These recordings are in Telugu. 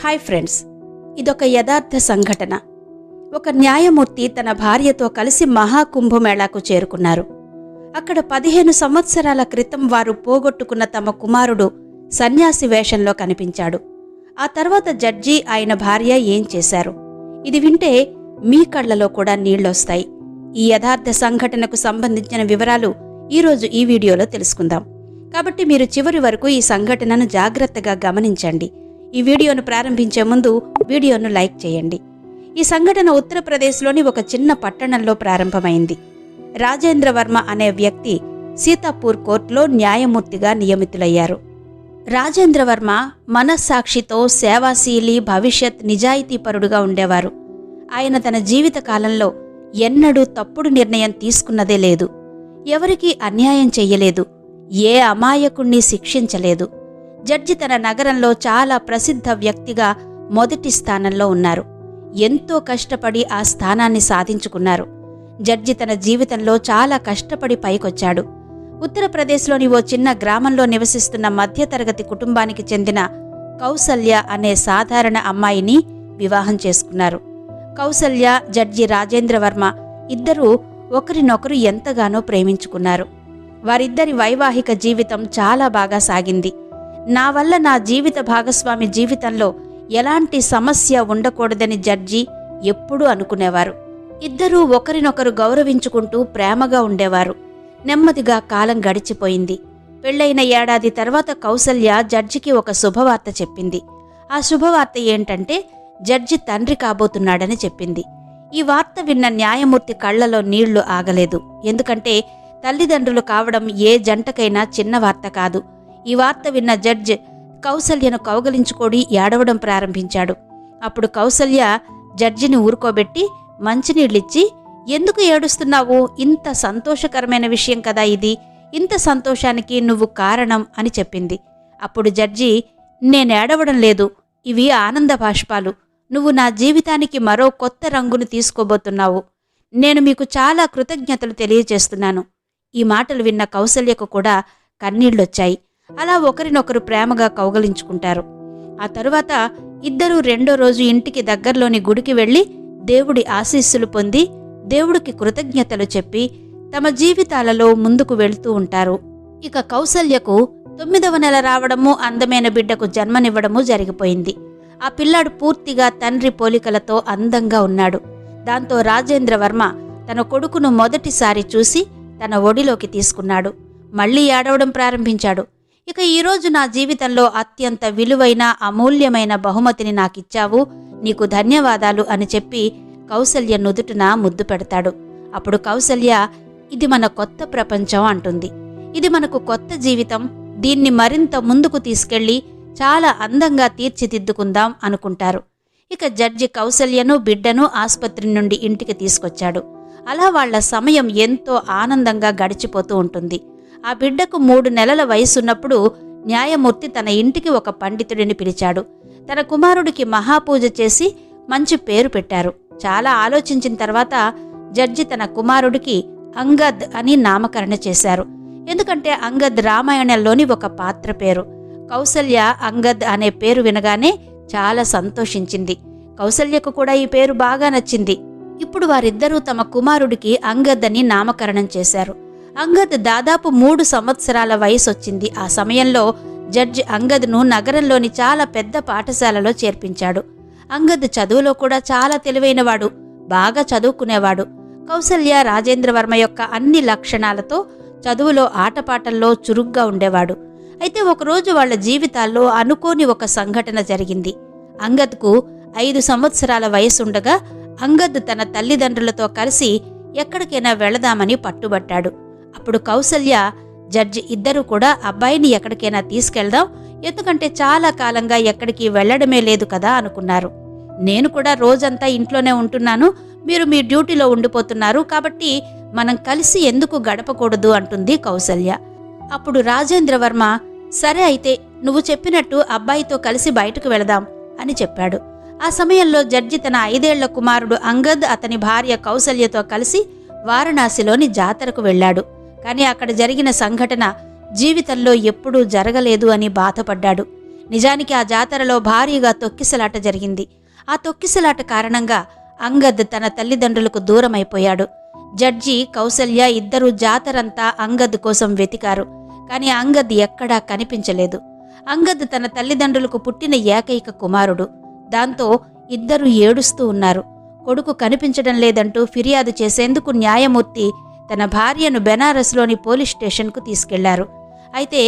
హాయ్ ఫ్రెండ్స్ ఇదొక యథార్థ సంఘటన. ఒక న్యాయమూర్తి తన భార్యతో కలిసి మహాకుంభమేళాకు చేరుకున్నారు. అక్కడ పదిహేను సంవత్సరాల క్రితం వారు పోగొట్టుకున్న తమ కుమారుడు సన్యాసి వేషంలో కనిపించాడు. ఆ తర్వాత జడ్జి ఆయన భార్య ఏం చేశారు? ఇది వింటే మీ కళ్ళలో కూడా నీళ్ళొస్తాయి ఈ యథార్థ సంఘటనకు సంబంధించిన వివరాలు ఈరోజు ఈ వీడియోలో తెలుసుకుందాం. కాబట్టి మీరు చివరి వరకు ఈ సంఘటనను జాగ్రత్తగా గమనించండి. ఈ వీడియోను ప్రారంభించే ముందు వీడియోను లైక్ చేయండి. ఈ సంఘటన ఉత్తరప్రదేశ్లోని ఒక చిన్న పట్టణంలో ప్రారంభమైంది. రాజేంద్ర వర్మ అనే వ్యక్తి సీతాపూర్ కోర్టులో న్యాయమూర్తిగా నియమితులయ్యారు. రాజేంద్ర వర్మ మనస్సాక్షితో సేవాశీలి భవిష్యత్ నిజాయితీపరుడుగా ఉండేవారు. ఆయన తన జీవిత కాలంలో ఎన్నడూ తప్పుడు నిర్ణయం తీసుకున్నదే లేదు. ఎవరికీ అన్యాయం చెయ్యలేదు. ఏ అమాయకుణ్ణి శిక్షించలేదు. జడ్జి తన నగరంలో చాలా ప్రసిద్ధ వ్యక్తిగా మొదటి స్థానంలో ఉన్నారు. ఎంతో కష్టపడి ఆ స్థానాన్ని సాధించుకున్నారు. జడ్జి తన జీవితంలో చాలా కష్టపడి పైకొచ్చాడు. ఉత్తరప్రదేశ్లోని ఓ చిన్న గ్రామంలో నివసిస్తున్న మధ్యతరగతి కుటుంబానికి చెందిన కౌసల్య అనే సాధారణ అమ్మాయిని వివాహం చేసుకున్నారు. కౌసల్య జడ్జి రాజేంద్ర వర్మ ఇద్దరూ ఒకరినొకరు ఎంతగానో ప్రేమించుకున్నారు. వారిద్దరి వైవాహిక జీవితం చాలా బాగా సాగింది. నా వల్ల నా జీవిత భాగస్వామి జీవితంలో ఎలాంటి సమస్య ఉండకూడదని జడ్జి ఎప్పుడూ అనుకునేవారు. ఇద్దరూ ఒకరినొకరు గౌరవించుకుంటూ ప్రేమగా ఉండేవారు. నెమ్మదిగా కాలం గడిచిపోయింది. పెళ్ళైన ఏడాది తర్వాత కౌసల్య జడ్జికి ఒక శుభవార్త చెప్పింది. ఆ శుభవార్త ఏంటంటే జడ్జి తండ్రి కాబోతున్నాడని చెప్పింది. ఈ వార్త విన్న న్యాయమూర్తి కళ్ళలో నీళ్ళు ఆగలేదు. ఎందుకంటే తల్లిదండ్రులు కావడం ఏ జంటకైనా చిన్న వార్త కాదు. ఈ వార్త విన్న జడ్జ్ కౌసల్యను కౌగలించుకోడి ఏడవడం ప్రారంభించాడు. అప్పుడు కౌసల్య జడ్జిని ఊరుకోబెట్టి మంచినీళ్ళిచ్చి ఎందుకు ఏడుస్తున్నావు? ఇంత సంతోషకరమైన విషయం కదా ఇది. ఇంత సంతోషానికి నువ్వు కారణం అని చెప్పింది. అప్పుడు జడ్జి నేనేడవడం లేదు. ఇవి ఆనంద బాష్పాలు. నువ్వు నా జీవితానికి మరో కొత్త రంగును తీసుకోబోతున్నావు. నేను మీకు చాలా కృతజ్ఞతలు తెలియజేస్తున్నాను ఈ మాటలు విన్న కౌసల్యకు కూడా కన్నీళ్ళొచ్చాయి. అలా ఒకరినొకరు ప్రేమగా కౌగలించుకుంటారు. ఆ తరువాత ఇద్దరూ రెండో రోజు ఇంటికి దగ్గరలోని గుడికి వెళ్ళి దేవుడి ఆశీస్సులు పొంది దేవుడికి కృతజ్ఞతలు చెప్పి తమ జీవితాలలో ముందుకు వెళ్తూ ఉంటారు. ఇక కౌసల్యకు తొమ్మిదవ నెల రావడము అందమైన బిడ్డకు జన్మనివ్వడము జరిగిపోయింది. ఆ పిల్లాడు పూర్తిగా తండ్రి పోలికలతో అందంగా ఉన్నాడు. దాంతో రాజేంద్ర వర్మ తన కొడుకును మొదటిసారి చూసి తన ఒడిలోకి తీసుకున్నాడు. మళ్ళీ ఏడవడం ప్రారంభించాడు. ఇక ఈరోజు నా జీవితంలో అత్యంత విలువైన అమూల్యమైన బహుమతిని నాకిచ్చావు. నీకు ధన్యవాదాలు అని చెప్పి కౌసల్య నుదుటిన ముద్దు పెడతాడు. అప్పుడు కౌసల్య ఇది మన కొత్త ప్రపంచం అంటుంది. ఇది మనకు కొత్త జీవితం. దీన్ని మరింత ముందుకు తీసుకెళ్ళి చాలా అందంగా తీర్చిదిద్దుకుందాం అనుకుంటారు. ఇక జడ్జి కౌసల్యను బిడ్డను ఆసుపత్రి నుండి ఇంటికి తీసుకొచ్చాడు. అలా వాళ్ళ సమయం ఎంతో ఆనందంగా గడిచిపోతూ ఉంటుంది. ఆ బిడ్డకు మూడు నెలల వయసున్నప్పుడు న్యాయమూర్తి తన ఇంటికి ఒక పండితుడిని పిలిచాడు. తన కుమారుడికి మహాపూజ చేసి మంచి పేరు పెట్టారు. చాలా ఆలోచించిన తర్వాత జడ్జి తన కుమారుడికి అంగద్ అని నామకరణ చేశారు. ఎందుకంటే అంగద్ రామాయణంలోని ఒక పాత్ర పేరు. కౌసల్య అంగద్ అనే పేరు వినగానే చాలా సంతోషించింది. కౌసల్యకు కూడా ఈ పేరు బాగా నచ్చింది. ఇప్పుడు వారిద్దరూ తమ కుమారుడికి అంగద్ అని నామకరణం చేశారు. అంగద్ దాదాపు మూడు సంవత్సరాల వయసు వచ్చింది ఆ సమయంలో జడ్జి అంగద్ను నగరంలోని చాలా పెద్ద పాఠశాలలో చేర్పించాడు. అంగద్ చదువులో కూడా చాలా తెలివైనవాడు బాగా చదువుకునేవాడు. కౌసల్య రాజేంద్రవర్మ యొక్క అన్ని లక్షణాలతో చదువులో ఆటపాటల్లో చురుగ్గా ఉండేవాడు. అయితే ఒకరోజు వాళ్ళ జీవితాల్లో అనుకోని ఒక సంఘటన జరిగింది. అంగద్కు ఐదు సంవత్సరాల వయసుండగా అంగద్ తన తల్లిదండ్రులతో కలిసి ఎక్కడికైనా వెళదామని పట్టుబట్టాడు. అప్పుడు కౌసల్య జడ్జి ఇద్దరు కూడా అబ్బాయిని ఎక్కడికైనా తీసుకెళ్దాం ఎందుకంటే చాలా కాలంగా ఎక్కడికి వెళ్ళడమే లేదు కదా అనుకున్నారు. నేను కూడా రోజంతా ఇంట్లోనే ఉంటున్నాను మీరు మీ డ్యూటీలో ఉండిపోతున్నారు కాబట్టి మనం కలిసి ఎందుకు గడపకూడదు అంటుంది కౌసల్య. అప్పుడు రాజేంద్రవర్మ సరే అయితే నువ్వు చెప్పినట్టు అబ్బాయితో కలిసి బయటకు వెళదాం అని చెప్పాడు. ఆ సమయంలో జడ్జి తన ఐదేళ్ళ కుమారుడు అంగద్ అతని భార్య కౌసల్యతో కలిసి వారణాసిలోని జాతరకు వెళ్ళాడు. కానీ అక్కడ జరిగిన సంఘటన జీవితంలో ఎప్పుడూ జరగలేదు అని బాధపడ్డాడు. నిజానికి ఆ జాతరలో భారీగా తొక్కిసలాట జరిగింది. ఆ తొక్కిసలాట కారణంగా అంగద్ తన తల్లిదండ్రులకు దూరమైపోయాడు. జడ్జి కౌసల్య ఇద్దరూ జాతరంతా అంగద్ కోసం వెతికారు కానీ అంగద్ ఎక్కడా కనిపించలేదు. అంగద్ తన తల్లిదండ్రులకు పుట్టిన ఏకైక కుమారుడు. దాంతో ఇద్దరు ఏడుస్తూ ఉన్నారు. కొడుకు కనిపించడం లేదంటూ ఫిర్యాదు చేసేందుకు న్యాయమూర్తి తన భార్యను బెనారస్లోని పోలీస్ స్టేషన్కు తీసుకెళ్ళారు. అయితే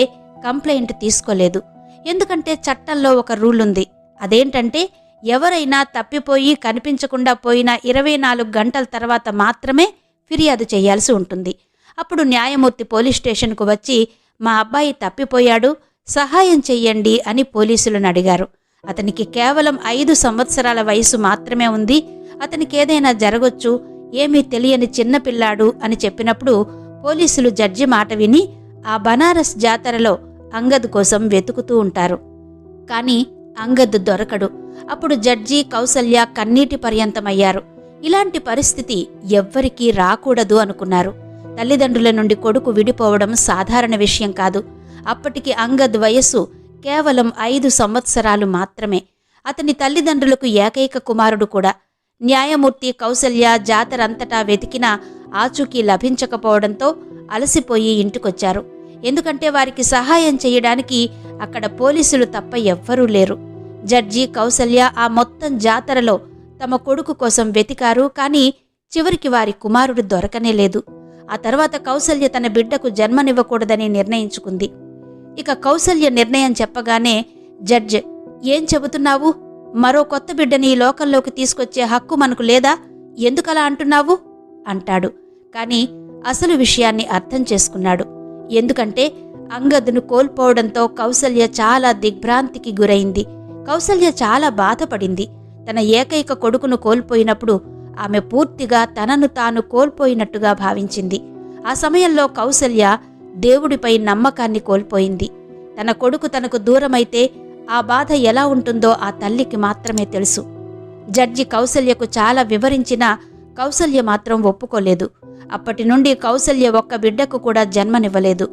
కంప్లైంట్ తీసుకోలేదు. ఎందుకంటే చట్టంలో ఒక రూల్ ఉంది అదేంటంటే ఎవరైనా తప్పిపోయి కనిపించకుండా పోయిన ఇరవై నాలుగు గంటల తర్వాత మాత్రమే ఫిర్యాదు చేయాల్సి ఉంటుంది. అప్పుడు న్యాయమూర్తి పోలీస్ స్టేషన్కు వచ్చి మా అబ్బాయి తప్పిపోయాడు సహాయం చెయ్యండి అని పోలీసులను అడిగారు. అతనికి కేవలం ఐదు సంవత్సరాల వయసు మాత్రమే ఉంది. అతనికి ఏదైనా జరగొచ్చు ఏమీ తెలియని చిన్నపిల్లాడు అని చెప్పినప్పుడు పోలీసులు జడ్జి మాట విని ఆ బనారస్ జాతరలో అంగద్ కోసం వెతుకుతూ ఉంటారు. కానీ అంగద్ దొరకడు. అప్పుడు జడ్జి కౌసల్య కన్నీటి పర్యంతమయ్యారు. ఇలాంటి పరిస్థితి ఎవ్వరికీ రాకూడదు అనుకున్నారు. తల్లిదండ్రుల నుండి కొడుకు విడిపోవడం సాధారణ విషయం కాదు. అప్పటికి అంగద్ వయస్సు కేవలం ఐదు సంవత్సరాలు మాత్రమే. అతని తల్లిదండ్రులకు ఏకైక కుమారుడు కూడా న్యాయమూర్తి కౌసల్య జాతరంతటా వెతికినా ఆచూకీ లభించకపోవడంతో అలసిపోయి ఇంటికొచ్చారు. ఎందుకంటే వారికి సహాయం చేయడానికి అక్కడ పోలీసులు తప్ప ఎవ్వరూ లేరు. జడ్జి కౌసల్య ఆ మొత్తం జాతరలో తమ కొడుకు కోసం వెతికారు కానీ చివరికి వారి కుమారుడు దొరకనే లేదు. ఆ తర్వాత కౌసల్య తన బిడ్డకు జన్మనివ్వకూడదని నిర్ణయించుకుంది. ఇక కౌసల్య నిర్ణయం చెప్పగానే జడ్జ్ ఏం చెబుతున్నావు? మరో కొత్త బిడ్డని ఈ లోకంలోకి తీసుకొచ్చే హక్కు మనకు లేదా? ఎందుకలా అంటున్నావు? అంటాడు. కానీ అసలు విషయాన్ని అర్థం చేసుకున్నాడు. ఎందుకంటే అంగదును కోల్పోవడంతో కౌసల్య చాలా దిగ్భ్రాంతికి గురైంది. కౌసల్య చాలా బాధపడింది. తన ఏకైక కొడుకును కోల్పోయినప్పుడు ఆమె పూర్తిగా తనను తాను కోల్పోయినట్టుగా భావించింది. ఆ సమయంలో కౌసల్య దేవుడిపై నమ్మకాన్ని కోల్పోయింది. తన కొడుకు తనకు దూరమైతే ఆ బాధ ఎలా ఉంటుందో ఆ తల్లికి మాత్రమే తెలుసు. జడ్జి కౌసల్యకు చాలా వివరించినా కౌసల్య మాత్రం ఒప్పుకోలేదు. అప్పటి నుండి కౌసల్య ఒక్క బిడ్డకు కూడా జన్మనివ్వలేదు.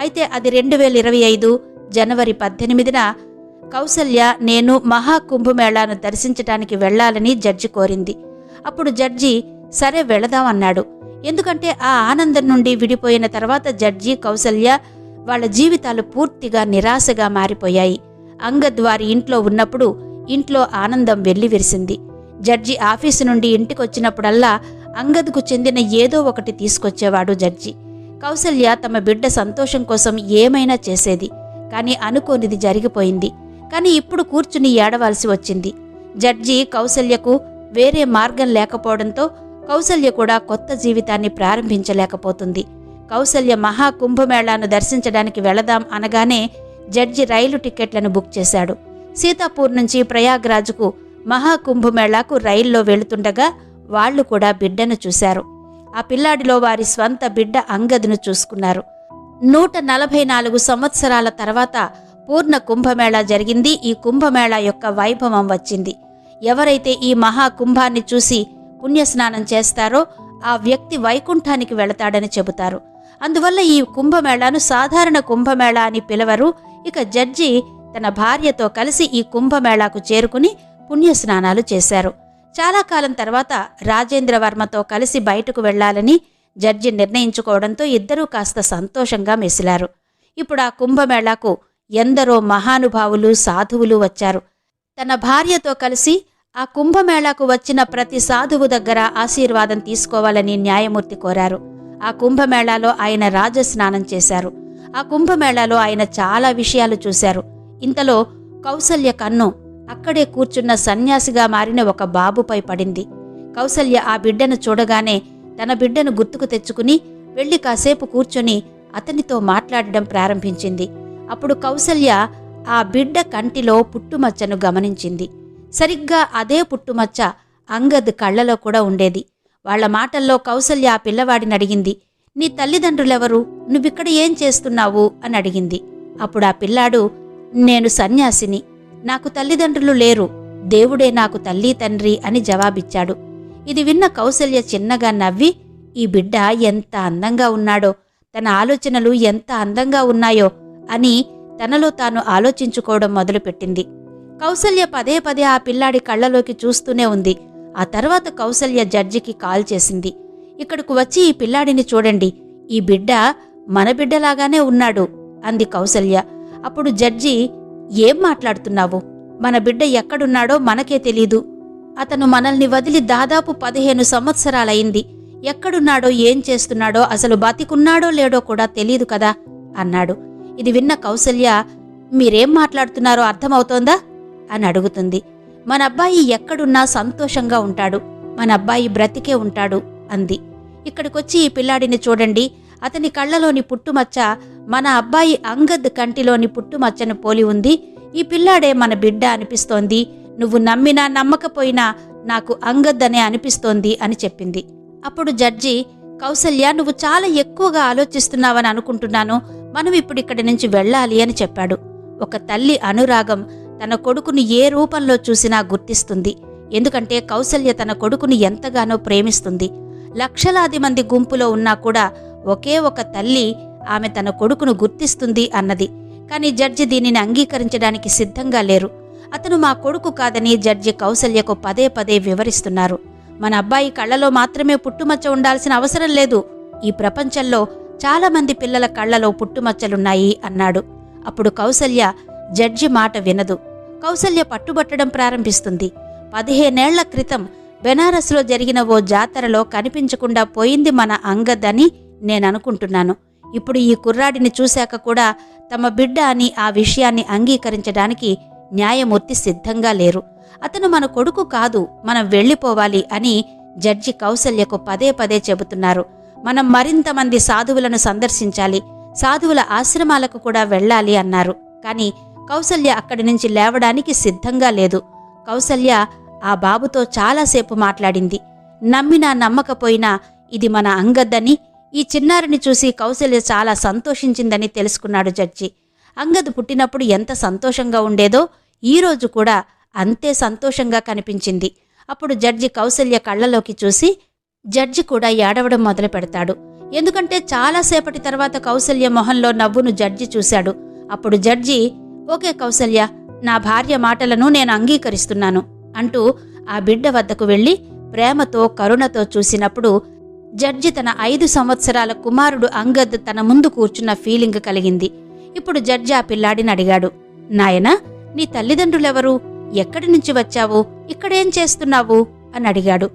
అయితే అది రెండు వేల ఇరవై ఐదు జనవరి పద్దెనిమిదిన కౌసల్య నేను మహాకుంభమేళాను దర్శించటానికి వెళ్ళాలని జడ్జి కోరింది. అప్పుడు జడ్జి సరే వెళదాం అన్నాడు. ఎందుకంటే ఆ ఆనందం నుండి విడిపోయిన తర్వాత జడ్జి కౌసల్య వాళ్ళ జీవితాలు పూర్తిగా నిరాశగా మారిపోయాయి. అంగద్ వారి ఇంట్లో ఉన్నప్పుడు ఇంట్లో ఆనందం వెల్లివిరిసింది. జడ్జి ఆఫీసు నుండి ఇంటికొచ్చినప్పుడల్లా అంగద్కు చెందిన ఏదో ఒకటి తీసుకొచ్చేవాడు జడ్జి. కౌసల్య తమ బిడ్డ సంతోషం కోసం ఏమైనా చేసేది. కానీ అనుకోనిది జరిగిపోయింది. కానీ ఇప్పుడు కూర్చుని ఏడవాల్సి వచ్చింది. జడ్జి కౌసల్యకు వేరే మార్గం లేకపోవడంతో కౌసల్య కూడా కొత్త జీవితాన్ని ప్రారంభించలేకపోతుంది. కౌసల్య మహాకుంభమేళాను దర్శించడానికి వెళదాం అనగానే జడ్జి రైలు టికెట్లను బుక్ చేశాడు. సీతాపూర్ నుంచి ప్రయాగ్రాజ్కు మహాకుంభమేళాకు రైల్లో వెళుతుండగా వాళ్ళు కూడా బిడ్డను చూశారు. ఆ పిల్లాడిలో వారి స్వంత బిడ్డ అంగదును చూసుకున్నారు. నూట నలభై నాలుగు సంవత్సరాల తర్వాత పూర్ణ కుంభమేళా జరిగింది. ఈ కుంభమేళా యొక్క వైభవం వచ్చింది. ఎవరైతే ఈ మహాకుంభాన్ని చూసి పుణ్యస్నానం చేస్తారో ఆ వ్యక్తి వైకుంఠానికి వెళతాడని చెబుతారు. అందువల్ల ఈ కుంభమేళాను సాధారణ కుంభమేళా అని పిలవరు. ఇక జడ్జి తన భార్యతో కలిసి ఈ కుంభమేళాకు చేరుకుని పుణ్యస్నానాలు చేశారు. చాలా కాలం తర్వాత రాజేంద్రవర్మతో కలిసి బయటకు వెళ్ళాలని జడ్జి నిర్ణయించుకోవడంతో ఇద్దరూ కాస్త సంతోషంగా మెసిలారు. ఇప్పుడు ఆ కుంభమేళాకు ఎందరో మహానుభావులు సాధువులు వచ్చారు. తన భార్యతో కలిసి ఆ కుంభమేళాకు వచ్చిన ప్రతి సాధువు దగ్గర ఆశీర్వాదం తీసుకోవాలని న్యాయమూర్తి కోరారు. ఆ కుంభమేళాలో ఆయన రాజస్నానం చేశారు. ఆ కుంభమేళాలో ఆయన చాలా విషయాలు చూశారు. ఇంతలో కౌసల్య కన్ను అక్కడే కూర్చున్న సన్యాసిగా మారిన ఒక బాబుపై పడింది. కౌసల్య ఆ బిడ్డను చూడగానే తన బిడ్డను గుర్తుకు తెచ్చుకుని వెళ్ళి కాసేపు కూర్చొని అతనితో మాట్లాడడం ప్రారంభించింది. అప్పుడు కౌసల్య ఆ బిడ్డ కంటిలో పుట్టుమచ్చను గమనించింది. సరిగ్గా అదే పుట్టుమచ్చ అంగద్ కళ్ళలో కూడా ఉండేది. వాళ్ళ మాటల్లో కౌసల్య ఆ పిల్లవాడిని అడిగింది నీ తల్లిదండ్రులెవరు? నువ్విక్కడ ఏం చేస్తున్నావు? అని అడిగింది. అప్పుడు ఆ పిల్లాడు నేను సన్యాసిని. నాకు తల్లిదండ్రులు లేరు. దేవుడే నాకు తల్లి తండ్రి అని జవాబిచ్చాడు. ఇది విన్న కౌసల్య చిన్నగా నవ్వి ఈ బిడ్డ ఎంత అందంగా ఉన్నాడో తన ఆలోచనలు ఎంత అందంగా ఉన్నాయో అని తనలో తాను ఆలోచించుకోవడం మొదలుపెట్టింది. కౌసల్య పదే పదే ఆ పిల్లాడి కళ్ళలోకి చూస్తూనే ఉంది. ఆ తర్వాత కౌసల్య జడ్జికి కాల్ చేసింది. ఇక్కడికి వచ్చి ఈ పిల్లాడిని చూడండి. ఈ బిడ్డ మన బిడ్డలాగానే ఉన్నాడు అంది కౌసల్య. అప్పుడు జడ్జి ఏం మాట్లాడుతున్నావు? మన బిడ్డ ఎక్కడున్నాడో మనకే తెలీదు. అతను మనల్ని వదిలి దాదాపు పదిహేను సంవత్సరాలయింది. ఎక్కడున్నాడో ఏం చేస్తున్నాడో అసలు బతికున్నాడో లేడో కూడా తెలీదు కదా అన్నాడు. ఇది విన్న కౌసల్య మీరేం మాట్లాడుతున్నారో అర్థమవుతోందా? అని అడుగుతుంది. మన అబ్బాయి ఎక్కడున్నా సంతోషంగా ఉంటాడు. మన అబ్బాయి బ్రతికే ఉంటాడు అంది. ఇక్కడికొచ్చి ఈ పిల్లాడిని చూడండి. అతని కళ్ళలోని పుట్టుమచ్చ మన అబ్బాయి అంగద్ కంటిలోని పుట్టుమచ్చను పోలి ఉంది. ఈ పిల్లాడే మన బిడ్డ అనిపిస్తోంది. నువ్వు నమ్మినా నమ్మకపోయినా నాకు అంగద్ అనే అనిపిస్తోంది అని చెప్పింది. అప్పుడు జడ్జి కౌసల్య నువ్వు చాలా ఎక్కువగా ఆలోచిస్తున్నావని అనుకుంటున్నాను. మనం ఇప్పుడు ఇక్కడి నుంచి వెళ్ళాలి అని చెప్పాడు. ఒక తల్లి అనురాగం తన కొడుకును ఏ రూపంలో చూసినా గుర్తిస్తుంది. ఎందుకంటే కౌసల్య తన కొడుకును ఎంతగానో ప్రేమిస్తుంది. లక్షలాది మంది గుంపులో ఉన్నా కూడా ఒకే ఒక తల్లి ఆమె తన కొడుకును గుర్తిస్తుంది అన్నది. కానీ జడ్జి దీనిని అంగీకరించడానికి సిద్ధంగా లేరు. అతను మా కొడుకు కాదని జడ్జి కౌసల్యకు పదే పదే వివరిస్తున్నారు. మన అబ్బాయి కళ్ళలో మాత్రమే పుట్టుమచ్చ ఉండాల్సిన అవసరం లేదు. ఈ ప్రపంచంలో చాలా మంది పిల్లల కళ్ళలో పుట్టుమచ్చలున్నాయి అన్నాడు. అప్పుడు కౌసల్య జడ్జి మాట వినదు. కౌసల్య పట్టుబట్టడం ప్రారంభిస్తుంది. పదిహేనేళ్ళ క్రితం బెనారస్లో జరిగిన ఓ జాతరలో కనిపించకుండా పోయింది మన అంగద్ అని నేననుకుంటున్నాను. ఇప్పుడు ఈ కుర్రాడిని చూశాక కూడా తమ బిడ్డ అని ఆ విషయాన్ని అంగీకరించడానికి న్యాయమూర్తి సిద్ధంగా లేరు. అతను మన కొడుకు కాదు మనం వెళ్ళిపోవాలి అని జడ్జి కౌసల్యకు పదే పదే చెబుతున్నారు. మనం మరింత మంది సాధువులను సందర్శించాలి సాధువుల ఆశ్రమాలకు కూడా వెళ్ళాలి అన్నారు. కానీ కౌసల్య అక్కడి నుంచి లేవడానికి సిద్ధంగా లేదు. కౌసల్య ఆ బాబుతో చాలాసేపు మాట్లాడింది. నమ్మినా నమ్మకపోయినా ఇది మన అంగద్దని ఈ చిన్నారిని చూసి కౌసల్య చాలా సంతోషించిందని తెలుసుకున్నాడు జడ్జి. అంగద్ పుట్టినప్పుడు ఎంత సంతోషంగా ఉండేదో ఈరోజు కూడా అంతే సంతోషంగా కనిపించింది. అప్పుడు జడ్జి కౌసల్య కళ్ళలోకి చూసి జడ్జి కూడా ఏడవడం మొదలు పెడతాడు. ఎందుకంటే చాలాసేపటి తర్వాత కౌసల్య మొహంలో నవ్వును జడ్జి చూశాడు. అప్పుడు జడ్జి ఓకే కౌసల్య నా భార్య మాటలను నేను అంగీకరిస్తున్నాను. అంటూ ఆ బిడ్డ వద్దకు వెళ్ళి ప్రేమతో కరుణతో చూసినప్పుడు జడ్జి తన ఐదు సంవత్సరాల కుమారుడు అంగద్ తన ముందు కూర్చున్న ఫీలింగ్ కలిగింది. ఇప్పుడు జడ్జి ఆ పిల్లాడిని అడిగాడు నాయనా నీ తల్లిదండ్రులెవరు? ఎక్కడి నుంచి వచ్చావు? ఇక్కడేం చేస్తున్నావు? అని అడిగాడు.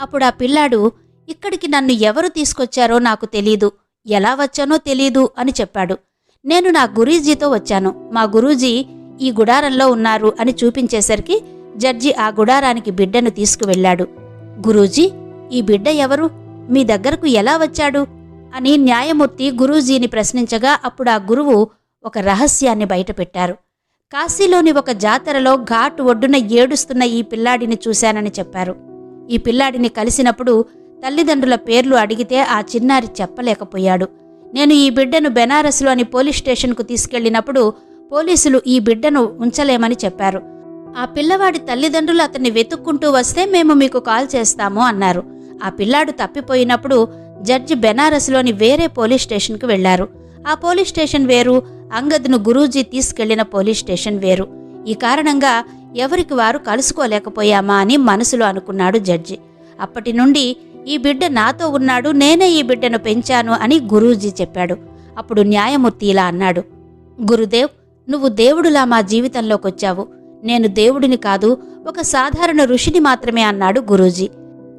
అప్పుడు ఆ పిల్లాడు ఇక్కడికి నన్ను ఎవరు తీసుకొచ్చారో నాకు తెలీదు. ఎలా వచ్చానో తెలీదు అని చెప్పాడు. నేను నా గురూజీతో వచ్చాను. మా గురూజీ ఈ గుడారంలో ఉన్నారు అని చూపించేసరికి జడ్జి ఆ గుడారానికి బిడ్డను తీసుకువెళ్ళాడు. గురూజీ ఈ బిడ్డ ఎవరు? మీ దగ్గరకు ఎలా వచ్చాడు? అని న్యాయమూర్తి గురూజీని ప్రశ్నించగా అప్పుడు ఆ గురువు ఒక రహస్యాన్ని బయటపెట్టారు. కాశీలోని ఒక జాతరలో ఘాట్ ఒడ్డున ఏడుస్తున్న ఈ పిల్లాడిని చూశానని చెప్పారు. ఈ పిల్లాడిని కలిసినప్పుడు తల్లిదండ్రుల పేర్లు అడిగితే ఆ చిన్నారి చెప్పలేకపోయాడు. నేను ఈ బిడ్డను బెనారస్లోని పోలీస్ స్టేషన్కు తీసుకెళ్ళినప్పుడు పోలీసులు ఈ బిడ్డను ఉంచలేమని చెప్పారు. ఆ పిల్లవాడి తల్లిదండ్రులు అతన్ని వెతుక్కుంటూ వస్తే మేము మీకు కాల్ చేస్తాము అన్నారు. ఆ పిల్లాడు తప్పిపోయినప్పుడు జడ్జి బెనారస్లోని వేరే పోలీస్ స్టేషన్కు వెళ్ళారు ఆ పోలీస్ స్టేషన్ వేరు అంగద్ను గురూజీ తీసుకెళ్ళిన పోలీస్ స్టేషన్ వేరు. ఈ కారణంగా ఎవరికి వారు కలుసుకోలేకపోయామా అని మనసులో అనుకున్నాడు జడ్జి. అప్పటి నుండి ఈ బిడ్డ నాతో ఉన్నాడు నేనే ఈ బిడ్డను పెంచాను అని గురూజీ చెప్పాడు. అప్పుడు న్యాయమూర్తి ఇలా అన్నాడు. గురుదేవ్ నువ్వు దేవుడులా మా జీవితంలోకొచ్చావు. నేను దేవుడిని కాదు ఒక సాధారణ ఋషిని మాత్రమే అన్నాడు గురూజీ.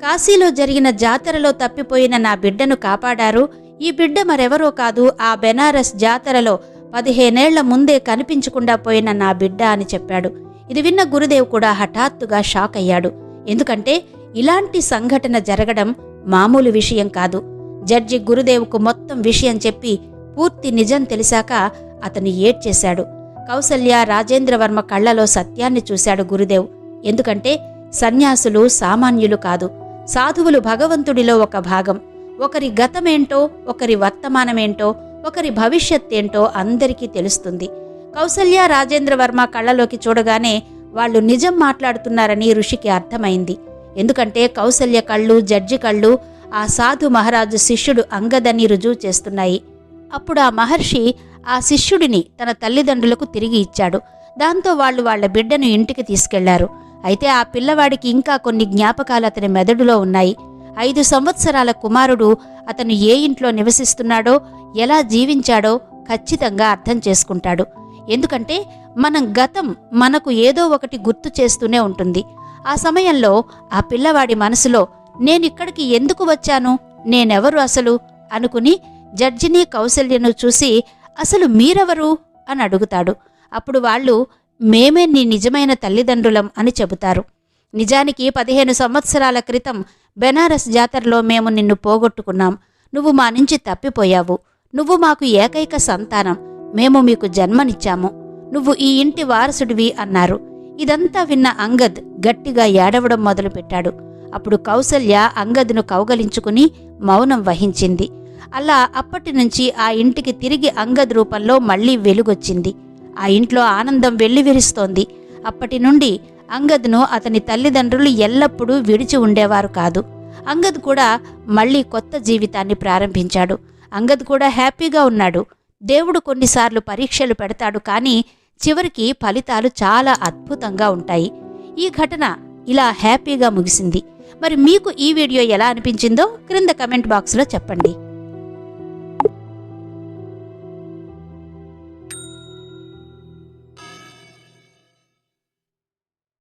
కాశీలో జరిగిన జాతరలో తప్పిపోయిన నా బిడ్డను కాపాడారు. ఈ బిడ్డ మరెవరో కాదు ఆ బెనారస్ జాతరలో పదిహేనేళ్ళ ముందే కనిపించకుండా పోయిన నా బిడ్డ అని చెప్పాడు. ఇది విన్న గురుదేవ్ కూడా హఠాత్తుగా షాక్ అయ్యాడు. ఎందుకంటే ఇలాంటి సంఘటన జరగడం మామూలు విషయం కాదు. జడ్జి గురుదేవ్కు మొత్తం విషయం చెప్పి పూర్తి నిజం తెలిసాక అతను ఏడ్చేశాడు. కౌసల్య రాజేంద్రవర్మ కళ్ళలో సత్యాన్ని చూశాడు గురుదేవ్. ఎందుకంటే సన్యాసులు సామాన్యులు కాదు. సాధువులు భగవంతుడిలో ఒక భాగం. ఒకరి గతమేంటో ఒకరి వర్తమానమేంటో ఒకరి భవిష్యత్తేంటో అందరికీ తెలుస్తుంది. కౌసల్య రాజేంద్రవర్మ కళ్ళలోకి చూడగానే వాళ్ళు నిజం మాట్లాడుతున్నారని ఋషికి అర్థమైంది. ఎందుకంటే కౌసల్య కళ్ళు జడ్జి కళ్ళు ఆ సాధు మహారాజు శిష్యుడు అంగదని రుజువు చేస్తున్నాయి. అప్పుడు ఆ మహర్షి ఆ శిష్యుడిని తన తల్లిదండ్రులకు తిరిగి ఇచ్చాడు. దాంతో వాళ్ళు వాళ్ళ బిడ్డను ఇంటికి తీసుకెళ్ళారు. అయితే ఆ పిల్లవాడికి ఇంకా కొన్ని జ్ఞాపకాలు అతని మెదడులో ఉన్నాయి. ఐదు సంవత్సరాల కుమారుడు అతను ఏ ఇంట్లో నివసిస్తున్నాడో ఎలా జీవించాడో ఖచ్చితంగా అర్థం చేసుకుంటాడు. ఎందుకంటే మనం గతం మనకు ఏదో ఒకటి గుర్తు చేస్తూనే ఉంటుంది. ఆ సమయంలో ఆ పిల్లవాడి మనసులో నేనిక్కడికి ఎందుకు వచ్చాను? నేనెవరు అసలు? అనుకుని జడ్జిని కౌసల్యను చూసి అసలు మీరెవరు? అని అడుగుతాడు. అప్పుడు వాళ్ళు మేమే నీ నిజమైన తల్లిదండ్రులం అని చెబుతారు. నిజానికి పదిహేను సంవత్సరాల క్రితం బెనారస్ జాతరలో మేము నిన్ను పోగొట్టుకున్నాం. నువ్వు మా నుంచి తప్పిపోయావు. నువ్వు మాకు ఏకైక సంతానం. మేము మీకు జన్మనిచ్చాము. నువ్వు ఈ ఇంటి వారసుడివి అన్నారు. ఇదంతా విన్న అంగద్ గట్టిగా ఏడవడం మొదలుపెట్టాడు. అప్పుడు కౌసల్య అంగద్ను కౌగలించుకుని మౌనం వహించింది. అలా అప్పటి నుంచి ఆ ఇంటికి తిరిగి అంగద్ రూపంలో మళ్ళీ వెలుగొచ్చింది. ఆ ఇంట్లో ఆనందం వెల్లివిరుస్తోంది. అప్పటి నుండి అంగద్ను అతని తల్లిదండ్రులు ఎల్లప్పుడూ విడిచి ఉండేవారు కాదు. అంగద్ కూడా మళ్ళీ కొత్త జీవితాన్ని ప్రారంభించాడు. అంగద్ కూడా హ్యాపీగా ఉన్నాడు. దేవుడు కొన్నిసార్లు పరీక్షలు పెడతాడు కానీ చివరికి ఫలితాలు చాలా అద్భుతంగా ఉంటాయి. ఈ ఘటన ఇలా హ్యాపీగా ముగిసింది. మరి మీకు ఈ వీడియో ఎలా అనిపించిందో క్రింద కమెంట్ బాక్స్లో చెప్పండి.